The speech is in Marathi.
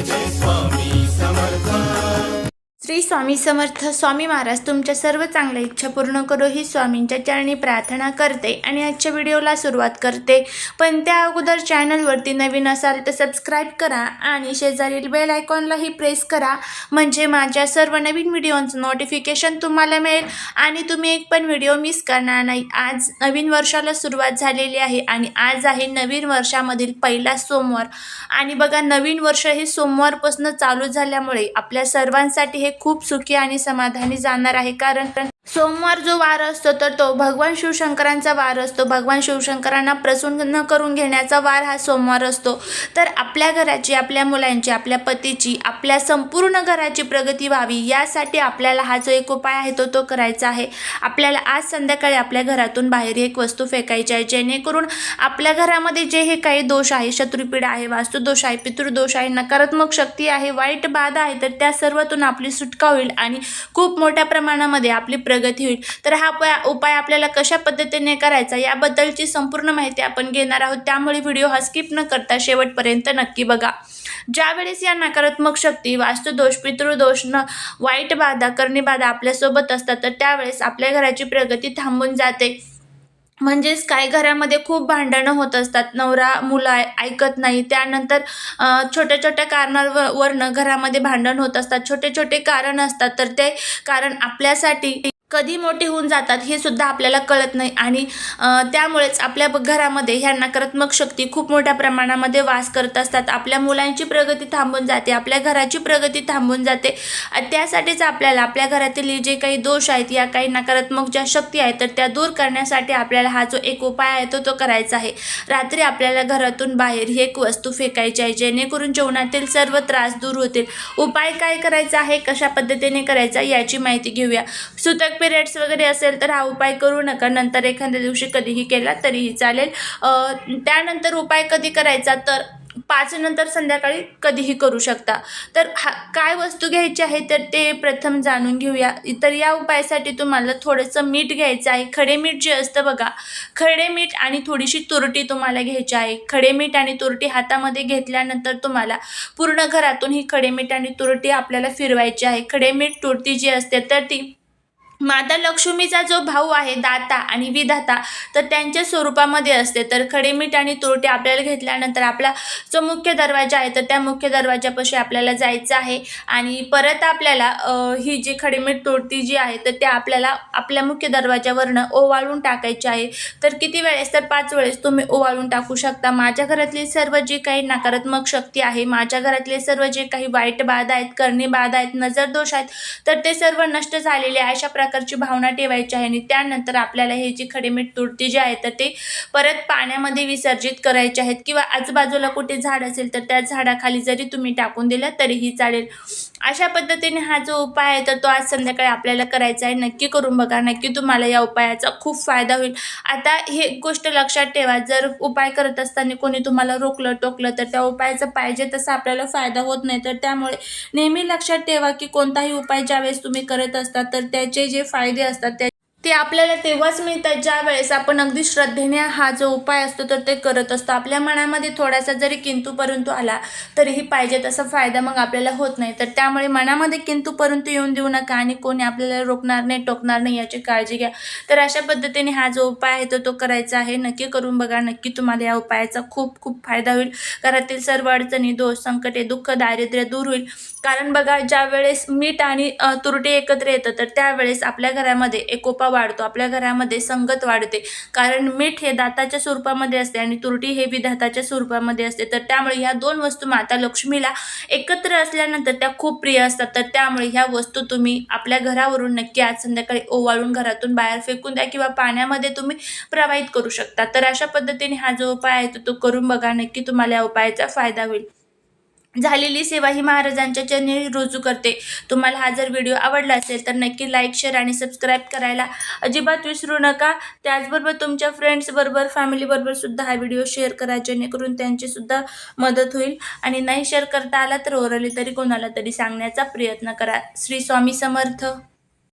जय जय स्वामी समर्थ श्री स्वामी समर्थ स्वामी महाराज तुमच्या सर्व चांगल्या इच्छा पूर्ण करो ही स्वामींच्या चरणी प्रार्थना करते आणि आजच्या व्हिडिओला सुरुवात करते. पण त्या अगोदर चॅनलवरती नवीन असाल तर सबस्क्राईब करा आणि शेजारील बेल आयकॉनलाही प्रेस करा. म्हणजे माझ्या सर्व नवीन व्हिडिओंचं नोटिफिकेशन तुम्हाला मिळेल आणि तुम्ही एक पण व्हिडिओ मिस करणार नाही. आज नवीन वर्षाला सुरुवात झालेली आहे आणि आज आहे नवीन वर्षामधील पहिला सोमवार. आणि बघा नवीन वर्ष हे सोमवारपासून चालू झाल्यामुळे आपल्या सर्वांसाठी हे खूप सुखी आणि समाधानी जाणार आहे. कारण सोमवार जो वार असतो तर तो भगवान शिवशंकरांचा वार असतो. भगवान शिवशंकरांना प्रसन्न करून घेण्याचा वार हा सोमवार असतो. तर आपल्या घराची आपल्या मुलांची आपल्या पतीची आपल्या संपूर्ण घराची प्रगती व्हावी यासाठी आपल्याला हा जो एक उपाय आहे तो तो करायचा आहे. आपल्याला आज संध्याकाळी आपल्या घरातून बाहेर एक वस्तू फेकायची आहे जेणेकरून आपल्या घरामध्ये जे हे काही दोष आहे शत्रुपीडा आहे वास्तुदोष आहे पितृदोष आहे नकारात्मक शक्ती आहे वाईट बाधा आहे तर त्या सर्वातून आपली सुटका होईल आणि खूप मोठ्या प्रमाणामध्ये आपली प्रगती होईल. तर हा उपाय उपाय आपल्याला कशा पद्धतीने करायचा याबद्दलची संपूर्ण माहिती आपण घेणार आहोत. त्यामुळे व्हिडिओ हा स्किप न करता शेवटपर्यंत नक्की बघा. ज्यावेळेस या नकारात्मक शक्ती वास्तुदोष पितृदोष न वाईट बाधा करणी बाधा आपल्यासोबत असतात तर त्यावेळेस आपल्या घराची प्रगती थांबून जाते. म्हणजेच काय घरामध्ये खूप भांडणं होत असतात. नवरा मुलं ऐकत नाही. त्यानंतर छोट्या छोट्या कारणांवरनं घरामध्ये भांडण होत असतात. छोटे छोटे कारण असतात. तर ते कारण आपल्यासाठी कधी मोठे होऊन जातात हे सुद्धा आपल्याला कळत नाही. आणि त्यामुळेच आपल्या ब- घरामध्ये ह्या नकारात्मक शक्ती खूप मोठ्या प्रमाणामध्ये वास करत असतात. आपल्या मुलांची प्रगती थांबून जाते आपल्या घराची प्रगती थांबून जाते. त्यासाठीच आपल्याला आपल्या घरातील जे काही दोष आहेत या काही नकारात्मक ज्या शक्ती आहेत तर त्या दूर करण्यासाठी आपल्याला हा जो एक उपाय आहे तो तो करायचा आहे. रात्री आपल्याला घरातून बाहेर ही एक वस्तू फेकायची आहे जेणेकरून जेवणातील सर्व त्रास दूर होतील. उपाय काय करायचा आहे कशा पद्धतीने करायचा याची माहिती घेऊया. सुतक पिरियड्स वगैरे असेल तर हा उपाय करू नका. नंतर एखाद्या दिवशी कधीही केला तरीही चालेल. त्यानंतर उपाय कधी करायचा तर पाच नंतर संध्याकाळी कधीही करू शकता. तर हा काय वस्तू घ्यायची आहे तर ते प्रथम जाणून घेऊया. तर या उपायासाठी तुम्हाला थोडंसं मीठ घ्यायचं आहे. खडे मीठ जे असतं बघा खडे मीठ आणि थोडीशी तुरटी तुम्हाला घ्यायची आहे. खडे मीठ आणि तुरटी हातामध्ये घेतल्यानंतर तुम्हाला पूर्ण घरातून ही खडे मीठ आणि तुरटी आपल्याला फिरवायची आहे. खडे मीठ तुरटी जी असते तर ती माता लक्ष्मीचा जो भाऊ आहे दाता आणि विधाता तर त्यांच्या स्वरूपामध्ये असते. तर खडेमीठ आणि तुरटे आपल्याला घेतल्यानंतर आपला जो मुख्य दरवाजा आहे तर त्या मुख्य दरवाजापाशी आपल्याला जायचं आहे. आणि परत आपल्याला ही जी खडेमीठ तुरटी जी आहे तर त्या आपल्याला आपल्या मुख्य दरवाजावरनं ओवाळून टाकायची आहे. तर किती वेळेस? तर पाच वेळेस तुम्ही ओवाळून टाकू शकता. माझ्या घरातली सर्व जी काही नकारात्मक शक्ती आहे माझ्या घरातले सर्व जे काही वाईट बाधा आहेत करणी बाधा आहेत नजर दोष आहेत तर ते सर्व नष्ट झालेले अशा प्रकार प्रकारची भावना ठेवायची आहे आणि त्यानंतर आपल्याला हे जी खडेमीठ तुरटी जी आहे तर ते परत पाण्यामध्ये विसर्जित करायचे आहेत. किंवा आजूबाजूला कुठे झाड असेल तर त्या झाडाखाली जरी तुम्ही टाकून दिलं तरीही चालेल. अशा पद्धतीने हा जो उपाय आहे तर तो आज संध्याकाळी आपल्याला करायचा आहे. नक्की करून बघा. नक्की तुम्हाला या उपायाचा खूप फायदा होईल. आता हे गोष्ट लक्षात ठेवा. जर उपाय करत असताना कोणी तुम्हाला रोखलं टोकलं तर त्या उपायाचा पाहिजे तसा आपल्याला फायदा होत नाही. तर त्यामुळे नेहमी लक्षात ठेवा की कोणताही उपाय ज्यावेळेस तुम्ही करत असता तर त्याचे जे फायदे असतात त्या ते आपल्याला तेव्हाच मिळतात ज्या वेळेस आपण अगदी श्रद्धेने हा जो उपाय असतो तर ते करत असतो. आपल्या मनामध्ये थोडासा जरी किंतू परंतु आला तरीही पाहिजे तसा फायदा मग आपल्याला होत नाही. तर त्यामुळे मनामध्ये किंतू परंतु येऊन देऊ नका आणि कोणी आपल्याला रोखणार नाही टोकणार नाही याची काळजी घ्या. तर अशा पद्धतीने हा जो उपाय आहे तो तो करायचा आहे. नक्की करून बघा. नक्की तुम्हाला या उपायाचा खूप खूप फायदा होईल. घरातील सर्व अडचणी दोष संकटे दुःख दारिद्र्य दूर होईल. कारण बघा ज्या वेळेस मीठ आणि तुरटी एकत्र येतं तर त्यावेळेस आपल्या घरामध्ये एकोपा वाढतो आपल्या घरामध्ये संगत वाढते. कारण मीठ हे दाताच्या स्वरूपामध्ये असते आणि तुरटी हे विधाताच्या स्वरूपामध्ये असते. तर त्यामुळे ह्या दोन वस्तू माता लक्ष्मीला एकत्र असल्यानंतर त्या खूप प्रिय असतात. तर त्यामुळे ह्या वस्तू तुम्ही आपल्या घरावरून नक्की आज संध्याकाळी ओवाळून घरातून बाहेर फेकून द्या किंवा पाण्यामध्ये तुम्ही प्रवाहित करू शकता. तर अशा पद्धतीने हा जो उपाय आहे तो तो करून बघा. नक्की तुम्हाला या उपायाचा फायदा होईल. झालेली सेवा ही महाराजांच्या चरणी रुजू करते. तुम्हाला हा जर व्हिडिओ आवडला असेल तर नक्की लाईक शेअर आणि सबस्क्राईब करायला अजिबात विसरू नका. त्याचबरोबर तुमच्या फ्रेंड्सबरोबर फॅमिलीबरोबर सुद्धा हा व्हिडिओ शेअर करा जेणेकरून त्यांचीसुद्धा मदत होईल. आणि नाही शेअर करता आला तर ओरली तरी कोणाला तरी सांगण्याचा प्रयत्न करा. श्री स्वामी समर्थ.